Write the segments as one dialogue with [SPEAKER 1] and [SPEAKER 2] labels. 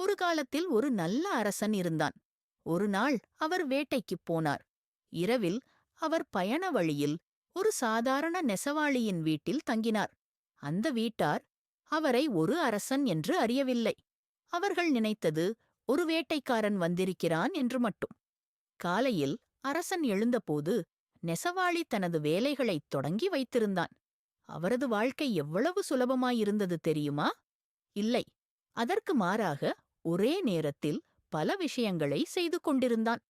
[SPEAKER 1] ஒரு காலத்தில் ஒரு நல்ல அரசன் இருந்தான். ஒரு நாள் அவர் வேட்டைக்குப் போனார். இரவில் அவர் பயண வழியில் ஒரு சாதாரண நெசவாளியின் வீட்டில் தங்கினார். அந்த வீட்டார் அவரை ஒரு அரசன் என்று அறியவில்லை. அவர்கள் நினைத்தது ஒரு வேட்டைக்காரன் வந்திருக்கிறான் என்று மட்டும். காலையில் அரசன் எழுந்தபோது நெசவாளி தனது வேலைகளைத் தொடங்கி வைத்திருந்தான். அவரது வாழ்க்கை எவ்வளவு சுலபமாயிருந்தது தெரியுமா? இல்லை. அதற்கு மாறாக ஒரே நேரத்தில் பல விஷயங்களை செய்து கொண்டிருந்தான்.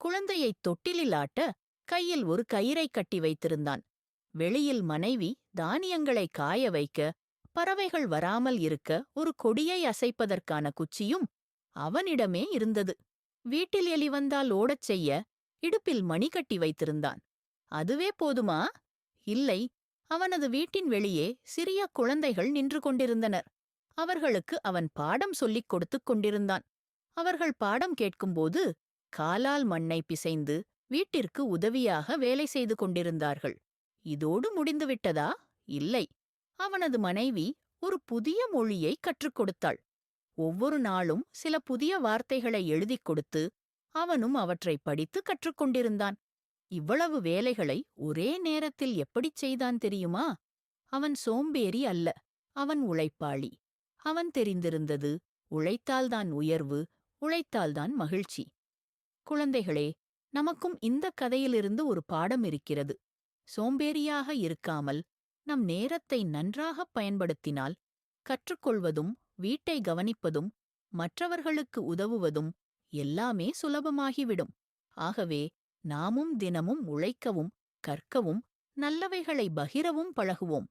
[SPEAKER 1] குழந்தையைத் தொட்டிலில் ஆட்ட கையில் ஒரு கயிறை கட்டி வைத்திருந்தான். வெளியில் மனைவி தானியங்களை காய வைக்க பறவைகள் வராமல் இருக்க ஒரு கொடியை அசைப்பதற்கான குச்சியும் அவனிடமே இருந்தது. வீட்டில் எலி வந்தால் ஓடச் செய்ய இடுப்பில் மணி கட்டி வைத்திருந்தான். அதுவே போதுமா? இல்லை. அவனது வீட்டின் வெளியே சிறிய குழந்தைகள் நின்று கொண்டிருந்தனர். அவர்களுக்கு அவன் பாடம் சொல்லிக் கொடுத்துக் கொண்டிருந்தான். அவர்கள் பாடம் கேட்கும்போது காலால் மண்ணை பிசைந்து வீட்டிற்கு உதவியாக வேலை செய்து கொண்டிருந்தார்கள். இதோடு முடிந்துவிட்டதா? இல்லை. அவனது மனைவி ஒரு புதிய மொழியை கற்றுக் கொடுத்தாள். ஒவ்வொரு நாளும் சில புதிய வார்த்தைகளை எழுதிக் கொடுத்து அவனும் அவற்றை படித்து கற்றுக்கொண்டிருந்தான் இவ்வளவு வேலைகளை ஒரே நேரத்தில் எப்படிச் செய்தான் தெரியுமா? அவன் சோம்பேறி அல்ல. அவன் உழைப்பாளி. அவன் தெரிந்திருந்தது உழைத்தால்தான் உயர்வு உழைத்தால்தான் மகிழ்ச்சி. குழந்தைகளே நமக்கும் இந்த கதையிலிருந்து ஒரு பாடம் இருக்கிறது. சோம்பேறியாக இருக்காமல் நம் நேரத்தை நன்றாகப் பயன்படுத்தினால் கற்றுக்கொள்வதும் வீட்டை கவனிப்பதும் மற்றவர்களுக்கு உதவுவதும் எல்லாமே சுலபமாகிவிடும். ஆகவே நாமும் தினமும் உழைக்கவும் கற்கவும் நல்லவைகளை பகிரவும் பழகுவோம்.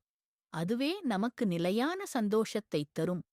[SPEAKER 1] அதுவே நமக்கு நிலையான சந்தோஷத்தைத் தரும்.